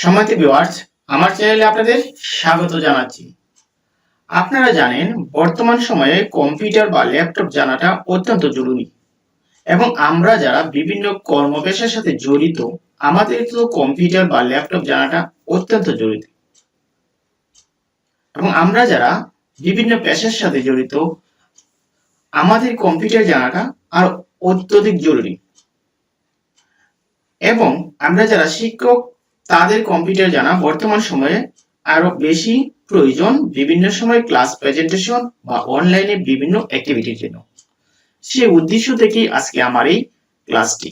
সম্মানিত ভিউয়ার্স আমার চ্যানেলে আপনাদের স্বাগত জানাচ্ছি। আপনারা জানেন, বর্তমান সময়ে কম্পিউটার বা ল্যাপটপ জানাটা অত্যন্ত জরুরি। এবং আমরা যারা বিভিন্ন কর্মপেশার সাথে জড়িত, আমাদের তো কম্পিউটার বা ল্যাপটপ জানাটা অত্যন্ত জরুরি। এবং আমরা যারা বিভিন্ন পেশার সাথে জড়িত, আমাদের কম্পিউটার জানাটা আর অত্যধিক জরুরি। এবং আমরা যারা শিক্ষক তাদের কম্পিউটার জানা বর্তমান সময়ে আরও বেশি প্রয়োজন বিভিন্ন সময় ক্লাস প্রেজেন্টেশন বা অনলাইনে বিভিন্ন অ্যাক্টিভিটির জন্য। সে উদ্দেশ্য থেকেই আজকে আমার এই ক্লাসটি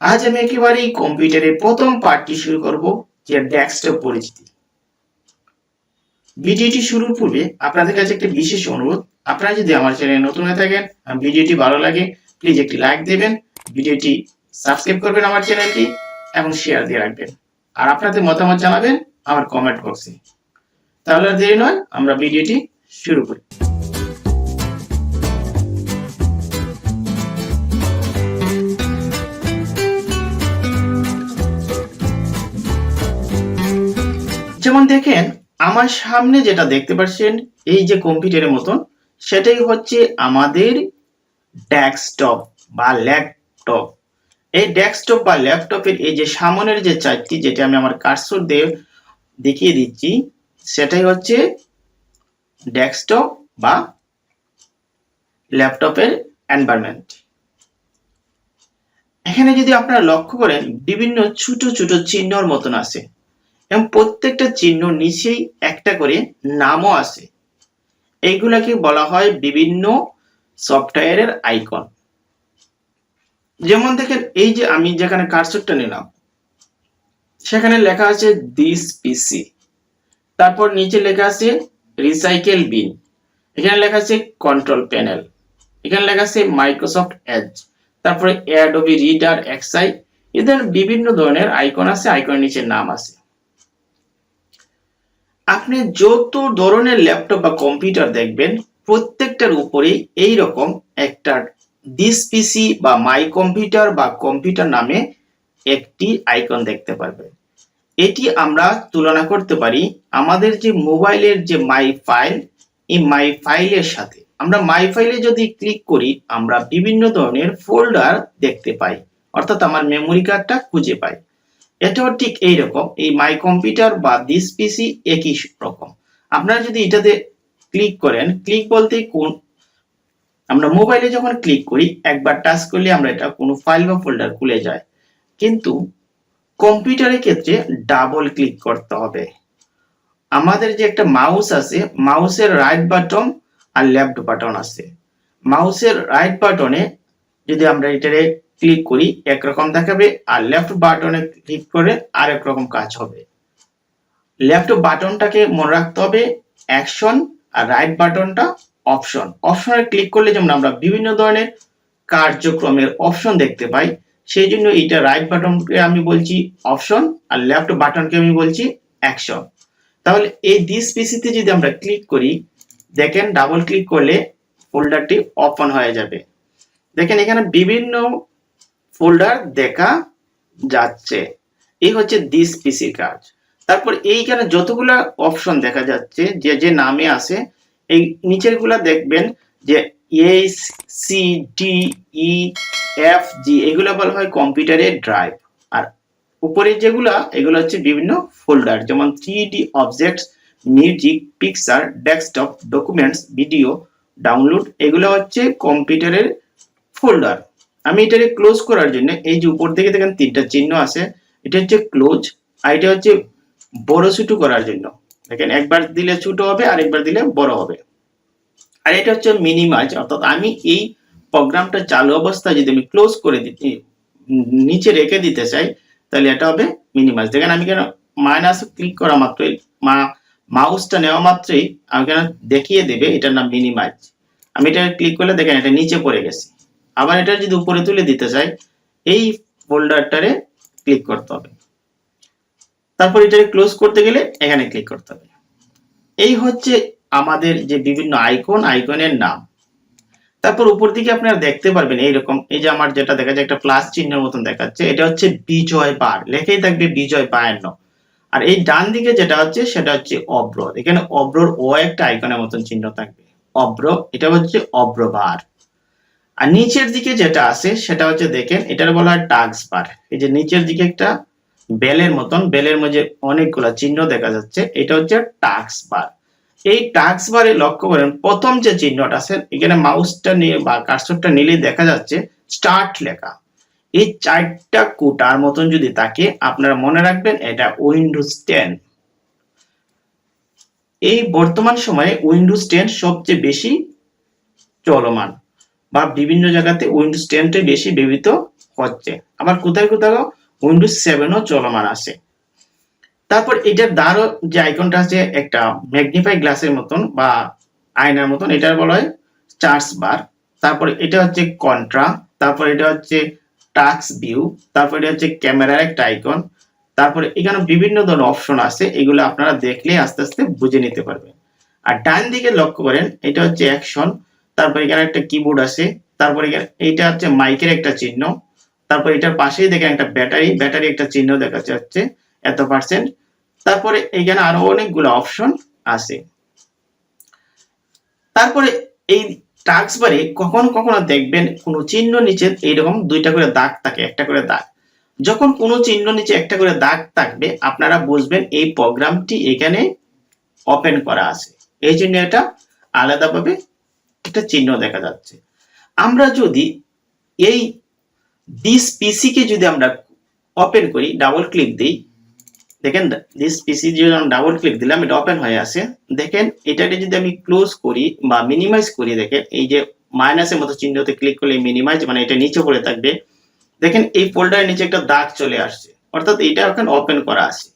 আজ আমি একেবারেই কম্পিউটারের প্রথম পার্টটি শুরু করব, যে ডেস্কটপ পরিচিতি। ভিডিওটি শুরুর পূর্বে আপনাদের কাছে একটি বিশেষ অনুরোধ। আপনারা যদি আমার চ্যানেলে নতুন হয়ে থাকেন ভিডিওটি ভালো লাগে প্লিজ একটি লাইক দেবেন। ভিডিওটি সাবস্ক্রাইব করবেন আমার চ্যানেলটি এবং শেয়ার দিয়ে রাখবেন। আর আপনাদের মতামত জানাবেন আমার কমেন্ট বক্সে তাহলে দেরি নয়, আমরা ভিডিওটি শুরু করি। যেমন দেখেন, আমার সামনে যেটা দেখতে পাচ্ছেন, এই যে কম্পিউটারের মতন, সেটাই হচ্ছে আমাদের ডেস্কটপ বা ল্যাপটপ এই ডেস্কটপ বা ল্যাপটপের এই যে সামনের যে চারটি যেটা আমি আমার কার্সর দিয়ে দেখিয়ে দিচ্ছি, সেটাই হচ্ছে ডেস্কটপ বা ল্যাপটপের এনভায়রনমেন্ট এখানে যদি আপনারা লক্ষ্য করেন, বিভিন্ন ছোট ছোট চিহ্নর মতন আছে এবং প্রত্যেকটা চিহ্ন নিচেই একটা করে নামও আছে। এইগুলাকে বলা হয় বিভিন্ন সফটওয়্যারের আইকন যেমন দেখেন, এই যে আমি যেখানে কার্সরটা নিলাম, সেখানে লেখা আছে দিস পিসি তারপর নিচে লেখা আছে রিসাইকেল বিন এখানে লেখা আছে কন্ট্রোল প্যানেল এখানে লেখা আছে মাইক্রোসফট এজ তারপরে অ্যাডোবি রিডার এক্সআই এদের বিভিন্ন ধরনের আইকন আছে আইকনের নিচে নাম আছে। আপনি যত ধরনের ল্যাপটপ বা কম্পিউটার দেখবেন, প্রত্যেকটার উপরেই এই রকম একটা দিস পিসি বা মাই কম্পিউটার বা কম্পিউটার নামে একটি আইকন দেখতে পারবেন এটি আমরা তুলনা করতে পারি আমাদের যে মোবাইলের যে মাই ফাইল এই মাই ফাইলের সাথে। আমরা মাই ফাইলে যদি ক্লিক করি, আমরা বিভিন্ন ধরনের ফোল্ডার দেখতে পাই। অর্থাৎ আমার মেমোরি কার্ডটা খুঁজে পাই। এটাও ঠিক এই রকম এই মাই কম্পিউটার বা দিস পিসি একই রকম। আপনারা যদি এটাতে ক্লিক করেন ক্লিক বলতে কোন আমরা মোবাইলে যখন ক্লিক করি, একবার টাচ করলে আমরা এটা কোনো ফাইল বা ফোল্ডার খুলে যায়। কিন্তু কম্পিউটারের ক্ষেত্রে ডাবল ক্লিক করতে হবে। আমাদের যে একটা মাউস আছে মাউসের রাইট বাটন আর লেফট বাটন আছে। মাউসের রাইট বাটনে যদি আমরা এটারে ক্লিক করি, একরকম দেখাবে আর লেফট বাটনে ক্লিক করে আরেক রকম কাজ হবে। লেফট বাটনটাকে মনে রাখতে হবে অ্যাকশন আর রাইট বাটনটা অপশন অপশনে ক্লিক করলে যেমন আমরা বিভিন্ন ধরনের কার্যক্রমের অপশন দেখতে পাই, সেই জন্য এইটা রাইট বাটনকে আমি বলছি অপশন আর লেফট বাটনকে আমি বলছি অ্যাকশন তাহলে এই দিস পিসিতে যদি আমরা ক্লিক করি, দেখেন ডাবল ক্লিক করলে ফোল্ডারটি ওপেন হয়ে যাবে। দেখেন এখানে বিভিন্ন ফোল্ডার দেখা যাচ্ছে। এই হচ্ছে দিস পিসির কাজ। তারপর এইখানে যতগুলা অপশন দেখা যাচ্ছে, যে যে নামে আছে এই নিচেরগুলা দেখবেন যে A C D E F G এগুলো বলা হয় কম্পিউটারের ড্রাইভ আর উপরে যেগুলা, এগুলো হচ্ছে বিভিন্ন ফোল্ডার যেমন three D objects music picture desktop documents video download এগুলো হচ্ছে কম্পিউটারের ফোল্ডার আমি এটাকে ক্লোজ করার জন্য এই যে উপর থেকে দেখেন তিনটা চিহ্ন আছে, এটা হচ্ছে ক্লোজ আর এটা হচ্ছে বড় ছোট করার জন্য। দেখেন একবার দিলে ছোট হবে আর একবার দিলে বড় হবে। আর এটা হচ্ছে মিনিমাইজ অর্থাৎ আমি এই প্রোগ্রামটা চালু অবস্থায় যদি আমি ক্লোজ করে দিতে নিচে রেখে দিতে চাই, তাহলে এটা হবে মিনিমাইজ দেখেন আমি কেন মাইনাস ক্লিক করা মাত্রই, মা মাউসটা নেওয়া মাত্রই আমি কেন দেখিয়ে দেবে, এটার নাম মিনিমাইজ আমি এটা ক্লিক করলে দেখেন এটা নিচে পড়ে গেছে। আবার এটা যদি উপরে তুলে দিতে চাই, এই ফোল্ডারটারে ক্লিক করতে হবে। তারপর এটাকে ক্লোজ করতে গেলে এখানে ক্লিক করতে হবে। এই হচ্ছে আমাদের যে বিভিন্ন আইকন আইকনের নাম। তারপর উপর দিকে আপনারা দেখতে পারবেন এইরকম, এই যে আমার যেটা দেখা যায় একটা প্লাস চিহ্নের মতন দেখাচ্ছে, এটা হচ্ছে বিজয় বার লেখেই থাকবে বিজয় বায়ান্ন। আর এই ডান দিকে যেটা হচ্ছে, সেটা হচ্ছে অব্র। এখানে অব্রর ও একটা আইকনের মতন চিহ্ন থাকবে। অব্র, এটা হচ্ছে অব্র অব্রবার আর নিচের দিকে যেটা আছে, সেটা হচ্ছে দেখেন, এটার বলা হয় টাক্স বার এই যে নিচের দিকে একটা বেলের মতন বেলের মধ্যে অনেকগুলো চিহ্ন দেখা যাচ্ছে, এটা হচ্ছে টাক্স বার এই টাক্স বারে লক্ষ্য করেন, প্রথম যে চিহ্নটা আছে, এখানে মাউসটা নিয়ে বা কার্সরটা নিলে দেখা যাচ্ছে স্টার্ট লেখা। এই চারটা কোটার মতন যদি থাকে আপনারা মনে রাখবেন, এটা উইন্ডোজ টেন এই বর্তমান সময়ে উইন্ডোজ টেন সবচেয়ে বেশি চলমান বা বিভিন্ন জায়গাতে উইন্ডোজ টেনটাই বেশি ব্যবহৃত হচ্ছে। আবার কোথায় কোথাও উইন্ডোজ সেভেনও চলমান আছে। তারপর এটার দ্বারও যে আইকনটা আছে, একটা ম্যাগনিফাই গ্লাসের মতন বা আয়নার মতন, এটার বলা হয় চার্জ বার তারপর এটা হচ্ছে কন্ট্রা তারপর এটা হচ্ছে টাক্স ভিউ তারপর এটা হচ্ছে ক্যামেরার একটা আইকন তারপরে এখানে বিভিন্ন ধরনের অপশন আছে, এগুলো আপনারা দেখলে আস্তে আস্তে বুঝে নিতে পারবেন। আর ডান দিকে লক্ষ্য করেন, এটা হচ্ছে অ্যাকশন তারপর এখানে একটা কিবোর্ড আছে, তারপর এখানে, এইটা হচ্ছে মাইকের একটা চিহ্ন। তারপর এটার পাশেই দেখেন একটা ব্যাটারি ব্যাটারি একটা চিহ্ন দেখা যাচ্ছে, এত পার্সেন্ট তারপরে এখানে আরও অনেকগুলো অপশন আছে। তারপরে এই টাস্ক বারে কখনো কখনো দেখবেন কোনো চিহ্ন নিচে এইরকম দুইটা করে দাগ থাকে, একটা করে দাগ। যখন কোনো চিহ্ন নিচে একটা করে দাগ থাকবে, আপনারা বুঝবেন এই প্রোগ্রামটি এখানে ওপেন করা আছে। এই জন্য এটা আলাদাভাবে একটা চিহ্ন দেখা যাচ্ছে। আমরা যদি এই দিস পিসি কে যদি আমরা ওপেন করি ডাবল ক্লিক দিই দেখেন দিস পিসি যদি আমি ডাবল ক্লিক দিলাম, এটা ওপেন হয়ে আসে দেখেন, এটাকে যদি আমি ক্লোজ করি বা মিনিমাইজ করি, দেখেন, এই যে মাইনাসের মতো চিহ্নতে ক্লিক করলে মিনিমাইজ মানে এটা নিচে পড়ে থাকবে। দেখেন, এই ফোল্ডারের নিচে একটা দাগ চলে আসছে। অর্থাৎ এটা এখন ওপেন করা আছে।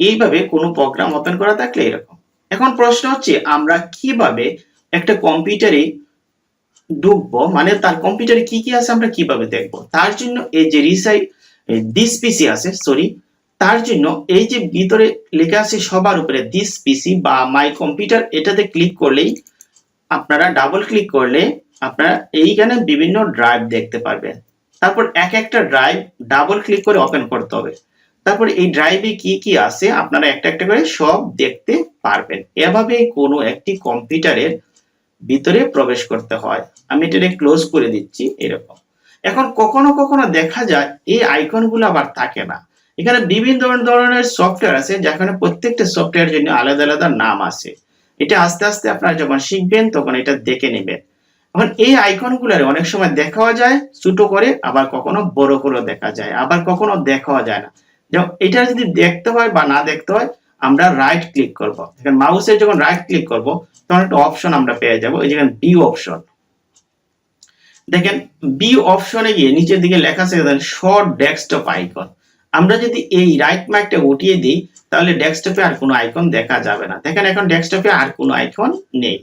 এইভাবে কোনো প্রোগ্রাম ওপেন করা থাকলে এরকম। এখন প্রশ্ন হচ্ছে, আমরা কীভাবে একটা কম্পিউটারে ঢুকবো? মানে তার কম্পিউটারে কি কি আছে আমরা কীভাবে দেখব? তার জন্য এই যে রিসাই দিস পিসি আছে সরি তার জন্য এই যে ভিতরে লেখা আছে সবার উপরে দিস পিসি বা মাই কম্পিউটার এটাতে ক্লিক করলেই আপনারা ডাবল ক্লিক করলে আপনারা এইখানে বিভিন্ন ড্রাইভ দেখতে পারবেন। তারপর এক একটা ড্রাইভ ডাবল ক্লিক করে ওপেন করতে হবে। তারপর এই ড্রাইভে কি কি আছে আপনারা একটা একটা করে সব দেখতে পারবেন। এভাবে কোনো একটি কম্পিউটারের ভিতরে প্রবেশ করতে হয়। আমি এটাকে ক্লোজ করে দিচ্ছি, এরকম। এখন কখনো কখনো দেখা যায় এই আইকনগুলো আবার থাকে না। এখানে বিভিন্ন ধরনের সফটওয়্যার আছে যেখানে প্রত্যেকটা সফটওয়্যার জন্য আলাদা আলাদা নাম আছে। এটা আস্তে আস্তে আপনারা যখন শিখবেন, তখন এটা দেখে নেবেন। এখন এই আইকনগুলোর অনেক সময় দেখাও যায়, ছোট করে, আবার কখনো বড় করে দেখা যায়, আবার কখনো দেখাও যায় না। যেমন এটা যদি দেখতে হয় বা না দেখতে হয়, আমরা রাইট ক্লিক করব। এখানে মাউসে যখন রাইট ক্লিক করব, তখন একটা অপশন আমরা পেয়ে যাব, এই যেখানে বি অপশন দেখেন বি অপশনে গিয়ে নিচের দিকে লেখা আছে শর্ট ডেস্কটপ আইকন আমরা যদি এই রাইট মার্কটা উঠিয়ে দিই, তাহলে ডেস্কটপে আর কোনো আইকন দেখা যাবে না। দেখেন এখন ডেস্কটপে আর কোনো আইকন নেই।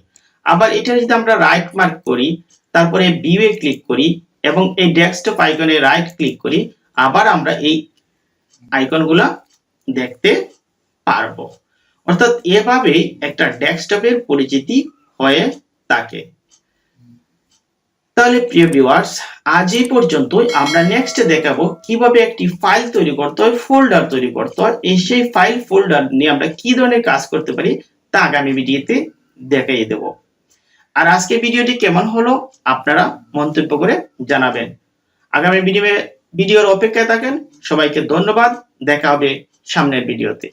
আবার এটা যদি আমরা রাইট মার্ক করি, তারপরে এ ক্লিক করি এবং এই ডেস্কটপ আইকনে রাইট ক্লিক করি, আবার আমরা এই আইকনগুলো দেখতে পারব। অর্থাৎ এভাবেই একটা ডেস্কটপের পরিচিতি হয়ে থাকে। তাহলে প্রিয় ভিউয়ার্স আজ এই পর্যন্তই। আমরা নেক্সট দেখাবো কীভাবে একটি ফাইল তৈরি করতে হয় ফোল্ডার তৈরি করতে হয়। এই সেই ফাইল ফোল্ডার নিয়ে আমরা কি ধরনের কাজ করতে পারি, তা আগামী ভিডিওতে দেখাই দেব। আর আজকে ভিডিওটি কেমন হলো, আপনারা মন্তব্য করে জানাবেন। আগামী ভিডিও ভিডিওর অপেক্ষায় থাকেন। সবাইকে ধন্যবাদ। দেখা হবে সামনের ভিডিওতে।